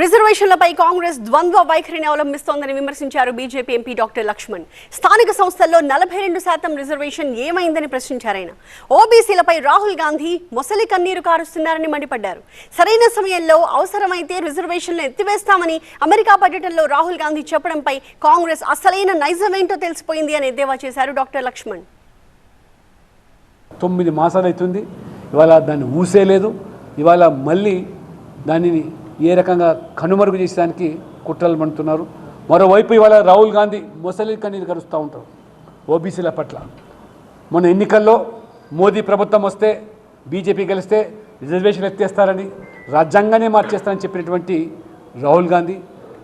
రిజర్వేషన్లపై కాంగ్రెస్ ద్వంద్వ వైఖరిని అవలంబిస్తోందని విమర్శించారు బీజేపీ ఎంపీ డాక్టర్ లక్ష్మణ్. స్థానిక సంస్థల్లో నలభై రెండు శాతం రిజర్వేషన్ ఏమైందని ప్రశ్నించారు ఓబీసీలపై రాహుల్ గాంధీ మొసలి కన్నీరు కారుస్తున్నారని మండిపడ్డారు. సరైన సమయంలో అవసరమైతే రిజర్వేషన్లు ఎత్తివేస్తామని అమెరికా పర్యటనలో రాహుల్ గాంధీ చెప్పడంపై కాంగ్రెస్ అసలైన నైజమేంటో తెలిసిపోయింది అని ఎద్దేవా చేశారు డాక్టర్ లక్ష్మణ్. తొమ్మిది మాసాలు అవుతుంది ఇవాళ దాన్ని ఊసేలేదు. ఇవాళ మళ్ళీ దానిని ఏ రకంగా కనుమరుగు చేసేదానికి కుట్రలు పండుతున్నారు మరోవైపు ఇవాళ రాహుల్ గాంధీ ముసలి కన్నీరు కరుస్తూ ఉంటారు ఓబీసీల పట్ల. మొన్న ఎన్నికల్లో మోదీ ప్రభుత్వం వస్తే బీజేపీ గెలిస్తే రిజర్వేషన్ ఎత్తేస్తారని రాజ్యాంగానే మార్చేస్తారని చెప్పినటువంటి రాహుల్ గాంధీ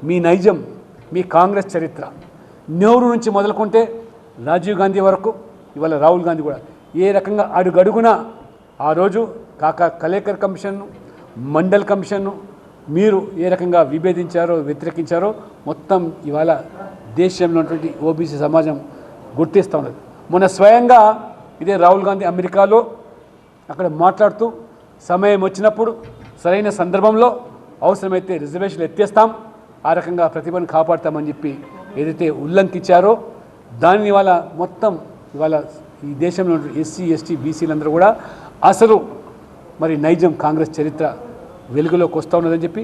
మీ నైజం మీ కాంగ్రెస్ చరిత్ర నెహ్రూ నుంచి మొదలుకుంటే రాజీవ్ గాంధీ వరకు ఇవాళ రాహుల్ గాంధీ కూడా ఏ రకంగా అడుగడుగునా ఆ రోజు కాకా కలేకర్ కమిషన్ను మండల్ కమిషన్ను మీరు ఏ రకంగా విభేదించారో వ్యతిరేకించారో మొత్తం ఇవాళ దేశంలో ఉన్నటువంటి ఓబీసీ సమాజం గుర్తిస్తూ ఉన్నది. మొన్న స్వయంగా ఇదే రాహుల్ గాంధీ అమెరికాలో అక్కడ మాట్లాడుతూ సమయం వచ్చినప్పుడు సరైన సందర్భంలో అవసరమైతే రిజర్వేషన్లు ఎత్తేస్తాం ఆ రకంగా ప్రతిభను కాపాడతామని చెప్పి ఏదైతే ఉల్లంఘించారో దానిని ఇవాళ మొత్తం ఇవాళ ఈ దేశంలో ఎస్సీ ఎస్టీ బీసీలందరూ కూడా అసలు మరి నైజం కాంగ్రెస్ చరిత్ర వెలుగులోకి వస్తూ ఉన్నదని చెప్పి